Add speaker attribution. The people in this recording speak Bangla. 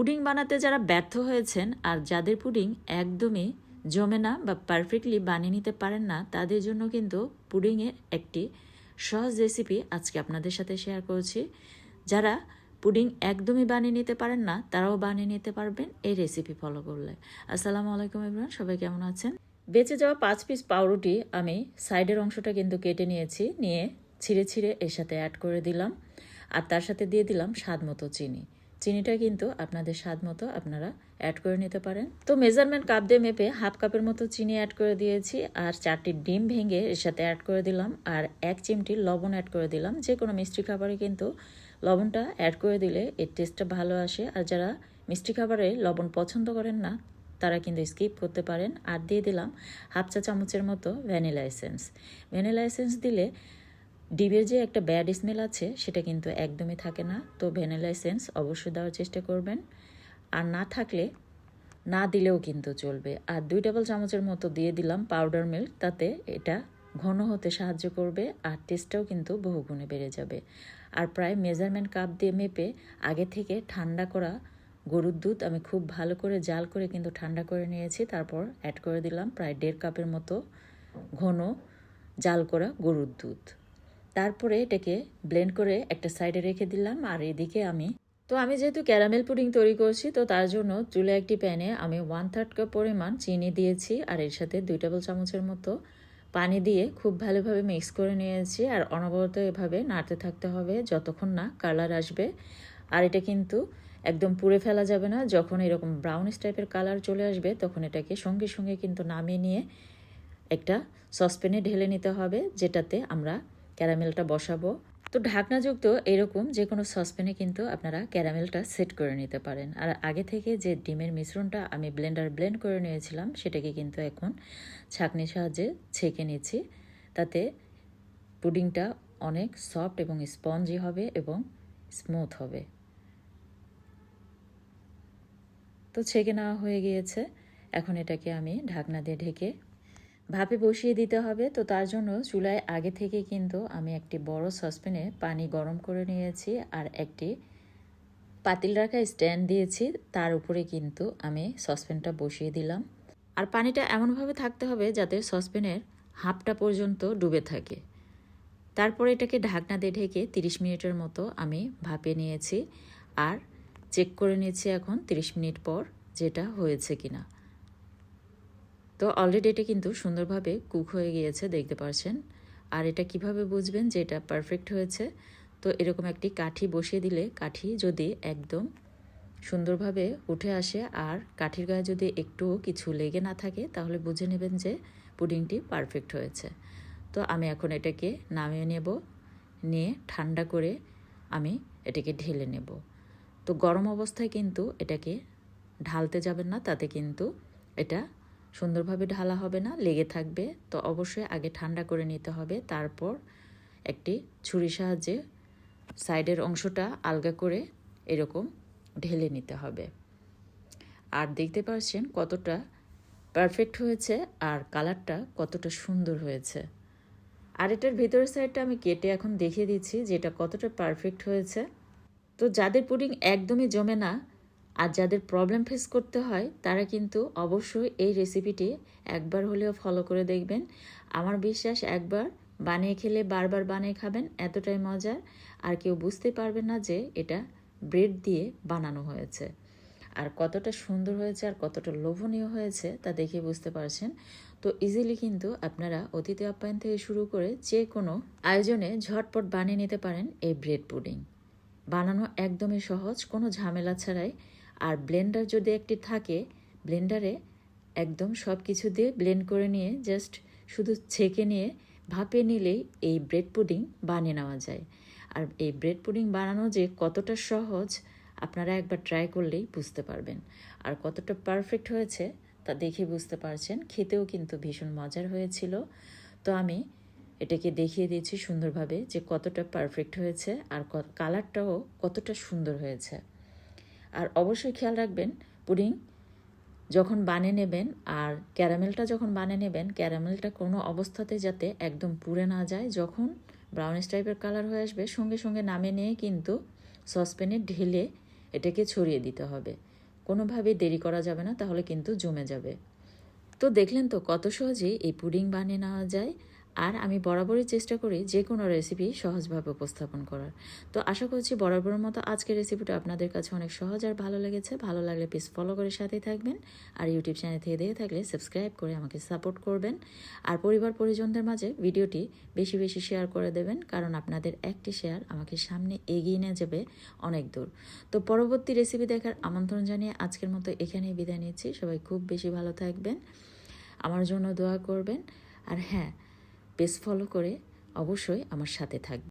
Speaker 1: পুডিং বানাতে যারা ব্যর্থ হয়েছেন আর যাদের পুডিং একদমই জমে না বা পারফেক্টলি বানিয়ে নিতে পারেন না, তাদের জন্য কিন্তু পুডিংয়ের একটি সহজ রেসিপি আজকে আপনাদের সাথে শেয়ার করছি। যারা পুডিং একদমই বানিয়ে নিতে পারেন না, তারাও বানিয়ে নিতে পারবেন এই রেসিপি ফলো করলে। আসসালামু আলাইকুম ইমরান সবাই কেমন আছেন? বেঁচে যাওয়া পাঁচ পিস পাউরুটি আমি সাইডের অংশটা কিন্তু কেটে নিয়েছি, নিয়ে ছিঁড়ে ছিঁড়ে এর সাথে অ্যাড করে দিলাম। আর তার সাথে দিয়ে দিলাম স্বাদ মতো চিনি। চিনিটা কিন্তু আপনাদের স্বাদ মতো আপনারা অ্যাড করে নিতে পারেন। তো মেজারমেন্ট কাপ দিয়ে মেপে হাফ কাপের মতো চিনি অ্যাড করে দিয়েছি আর চারটি ডিম ভেঙে এর সাথে অ্যাড করে দিলাম আর এক চিমটি লবণ অ্যাড করে দিলাম। যে কোনো মিষ্টি খাবারে কিন্তু লবণটা অ্যাড করে দিলে এর টেস্টটা ভালো আসে। আর যারা মিষ্টি খাবারে লবণ পছন্দ করেন না, তারা কিন্তু স্কিপ করতে পারেন। আর দিয়ে দিলাম হাফ চা চামচের মতো ভ্যানিলা এসেন্স ভ্যানিলা এসেন্স দিলে ডিমের যে একটা ব্যাড স্মেল আছে, সেটা কিন্তু একদমই থাকে না। তো ভ্যানিলা এসেন্স অবশ্যই দেওয়ার চেষ্টা করবেন। আর না থাকলে, না দিলেও কিন্তু চলবে। আর দুই টেবিল চামচের মতো দিয়ে দিলাম পাউডার মিল্ক তাতে এটা ঘন হতে সাহায্য করবে আর টেস্টটাও কিন্তু বহুগুণে বেড়ে যাবে। আর প্রায় মেজারমেন্ট কাপ দিয়ে মেপে আগে থেকে ঠান্ডা করা গরুর দুধ আমি খুব ভালো করে জাল করে কিন্তু ঠান্ডা করে নিয়েছি। তারপর অ্যাড করে দিলাম প্রায় দেড় কাপের মতো ঘন জাল করা গরুর দুধ। তারপরে এটাকে ব্লেন্ড করে একটা সাইডে রেখে দিলাম, আর এদিকে আমি, তো আমি যেহেতু ক্যারামেল পুডিং তৈরি করছি, তো তার জন্য চুলে একটি প্যানে আমি ওয়ান থার্ড কাপ পরিমাণ চিনি দিয়েছি, আর এর সাথে দুই টেবিল চামচের মতো পানি দিয়ে খুব ভালোভাবে মিক্স করে নিয়েছি, আর অনবরত এভাবে নাড়তে থাকতে হবে যতক্ষণ না কালার আসবে। আর এটা কিন্তু একদম পুড়ে ফেলা যাবে না, যখন এরকম ব্রাউনিশ টাইপের কালার চলে আসবে, তখন এটাকে সঙ্গে সঙ্গে কিন্তু নামিয়ে নিয়ে একটা সসপ্যানে ঢেলে নিতে হবে, যেটাতে আমরা ক্যারামেলটা বসাবো। তো ঢাকনাযুক্ত এরকম যে কোনো সসপ্যানে কিন্তু আপনারা ক্যারামেলটা সেট করে নিতে পারেন। আর আগে থেকে যে ডিমের মিশ্রণটা আমি ব্লেন্ডার ব্লেন্ড করে নিয়েছিলাম, সেটাকে কিন্তু এখন ছাঁকনির সাহায্যে ছেঁকে নিচ্ছি। তাতে পুডিংটা অনেক সফট এবং স্পঞ্জি হবে এবং স্মুথ হবে। তো ছেঁকে নেওয়া হয়ে গিয়েছে। এখন এটাকে আমি ঢাকনা দিয়ে ঢেকে ভাপে বসিয়ে দিতে হবে। তো তার জন্য চুলায় আগে থেকে কিন্তু আমি একটি বড় সসপ্যানে পানি গরম করে নিয়েছি আর একটি পাতিল রাখা স্ট্যান্ড দিয়েছি। তার উপরে কিন্তু আমি সসপ্যানটা বসিয়ে দিলাম। আর পানিটা এমনভাবে থাকতে হবে যাতে সসপ্যানের হাফটা পর্যন্ত ডুবে থাকে। তারপরে এটাকে ঢাকনা দিয়ে ঢেকে তিরিশ মিনিটের মতো আমি ভাপে নিয়েছি। আর চেক করে নিয়েছি এখন তিরিশ মিনিট পর যেটা হয়েছে কিনা। তো অলরেডি এটা কিন্তু সুন্দরভাবে কুক হয়ে গিয়েছে, দেখতে পারছেন। আর এটা কীভাবে বুঝবেন যে এটা পারফেক্ট হয়েছে? তো এরকম একটি কাঠি বসিয়ে দিলে, কাঠি যদি একদম সুন্দরভাবে উঠে আসে আর কাঠির গায়ে যদি একটুও কিছু লেগে না থাকে, তাহলে বুঝে নেবেন যে পুডিংটি পারফেক্ট হয়েছে। তো আমি এখন এটাকে নামিয়ে নেব, নিয়ে ঠান্ডা করে আমি এটাকে ঢেলে নেব। তো গরম অবস্থায় কিন্তু এটাকে ঢালতে যাবেন না, তাতে কিন্তু এটা সুন্দরভাবে ঢালা হবে না, লেগে থাকবে। তো অবশ্যই আগে ঠান্ডা করে নিতে হবে, তারপর একটি ছুরি সাহায্যে সাইডের অংশটা আলগা করে এরকম ঢেলে নিতে হবে। আর দেখতে পাচ্ছেন কতটা পারফেক্ট হয়েছে আর কালারটা কতটা সুন্দর হয়েছে। আর এটার ভেতরের সাইডটা আমি কেটে এখন দেখিয়ে দিচ্ছি যে এটা কতটা পারফেক্ট হয়েছে। তো যাদের পুডিং একদমই জমে না আর যাদের প্রবলেম ফেস করতে হয়, তারা কিন্তু অবশ্যই এই রেসিপিটি একবার হলেও ফলো করে দেখবেন। আমার বিশ্বাস একবার বানিয়ে খেলে বারবার বানিয়ে খাবেন, এতটাই মজার। আর কেউ বুঝতে পারবে না যে এটা ব্রেড দিয়ে বানানো হয়েছে। আর কতটা সুন্দর হয়েছে আর কতটা লোভনীয় হয়েছে তা দেখে বুঝতে পারছেন। তো ইজিলি কিন্তু আপনারা অতিথি আপ্যায়ন থেকে শুরু করে যে কোনো আয়োজনে ঝটপট বানিয়ে নিতে পারেন এই ব্রেড পুডিং বানানো একদমই সহজ, কোনো ঝামেলা ছাড়াই। আর ব্লেন্ডার যদি একটি থাকে, ব্লেন্ডারে একদম সব কিছু দিয়ে ব্লেন্ড করে নিয়ে জাস্ট শুধু ছেঁকে নিয়ে ভাপে নিলেই এই ব্রেড পুডিং বানিয়ে নেওয়া যায়। আর এই ব্রেড পুডিং বানানো যে কতটা সহজ, আপনারা একবার ট্রাই করলেই বুঝতে পারবেন। আর কতটা পারফেক্ট হয়েছে, তা দেখে বুঝতে পারছেন। খেতেও কিন্তু ভীষণ মজার হয়েছিল। তো আমি এটাকে দেখিয়ে দিয়েছি সুন্দরভাবে যে কতটা পারফেক্ট হয়েছে আর কালারটাও কতটা সুন্দর হয়েছে। আর অবশ্যই খেয়াল রাখবেন পুডিং যখন বানিয়ে নেবেন আর ক্যারামেলটা যখন বানিয়ে নেবেন, ক্যারামেলটা কোনো অবস্থাতে যাতে একদম পুড়ে না যায়, যখন ব্রাউনিশ টাইপের কালার হয়ে আসবে, সঙ্গে সঙ্গে নামে নিয়ে কিন্তু সসপ্যানে ঢেলে এটাকে ছড়িয়ে দিতে হবে। কোনোভাবেই দেরি করা যাবে না, তাহলে কিন্তু জমে যাবে। তো দেখলেন তো কত সহজেই এই পুডিং বানিয়ে নেওয়া যায়। আর আমি বরাবরই চেষ্টা করি যে কোনো রেসিপি সহজভাবে উপস্থাপন করার। তো আশা করছি বরাবরের মতো আজকের রেসিপিটা আপনাদের কাছে অনেক সহজ আর ভালো লেগেছে। ভালো লাগলে প্লিজ ফলো করে সাথেই থাকবেন। আর ইউটিউব চ্যানেল থেকে দেখে থাকলে সাবস্ক্রাইব করে আমাকে সাপোর্ট করবেন। আর পরিবার পরিজনদের মাঝে ভিডিওটি বেশি বেশি শেয়ার করে দেবেন, কারণ আপনাদের একটি শেয়ার আমাকে সামনে এগিয়ে নিয়ে যাবে অনেক দূর। তো পরবর্তী রেসিপি দেখার আমন্ত্রণ জানিয়ে আজকের মতো এখানেই বিদায় নিচ্ছি। সবাই খুব বেশি ভালো থাকবেন। আমার জন্য দোয়া করবেন। আর হ্যাঁ পেজ ফলো করে অবশ্যই আমার সাথে থাকবেন